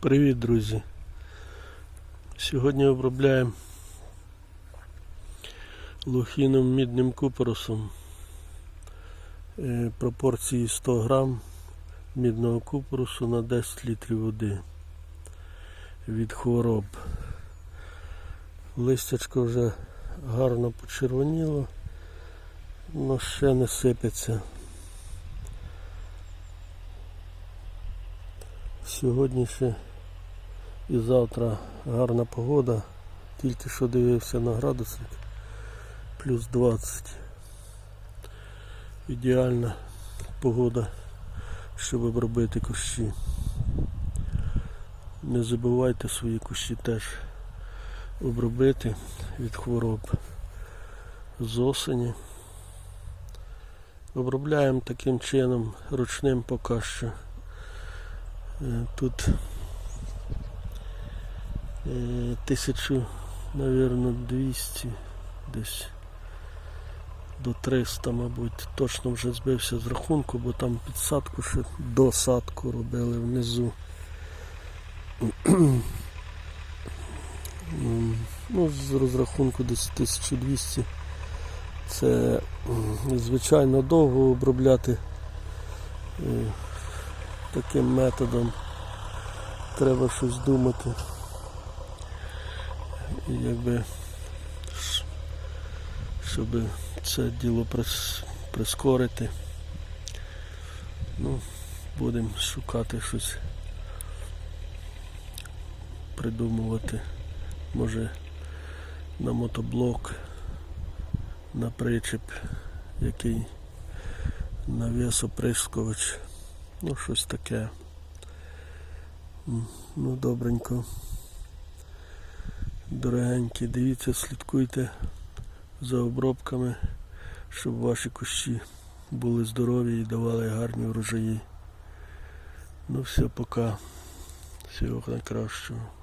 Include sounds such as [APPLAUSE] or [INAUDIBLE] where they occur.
Привіт, друзі! Сьогодні обробляємо лохіном мідним купоросом е, пропорції 100 грам мідного купоросу на 10 літрів води від хвороб. Листячко вже гарно почервоніло, але ще не сипеться. Сьогодні ще і завтра гарна погода. Тільки що дивився на градусник. Плюс 20. Ідеальна погода, щоб обробити кущі. Не забувайте свої кущі теж обробити від хвороб з осені. Обробляємо таким чином ручним поки що. Е, Тут е, тисячу, навірно, 200 десь до 300, мабуть. Точно вже збився з рахунку, бо там підсадку ще досадку робили внизу. [CLEARS THROAT] Ну, з розрахунку десь 1200. Це звичайно довго обробляти. Таким методом треба щось думати. І якби щоб це діло прискорити. Ну, будемо шукати щось, придумувати. Може на мотоблок, на причеп, який навісоприскувач. Ну, щось таке. Ну, добренько. Дорогенькі, дивіться, слідкуйте за обробками, щоб ваші кущі були здорові і давали гарні врожаї. Ну все, пока. Всього найкращого.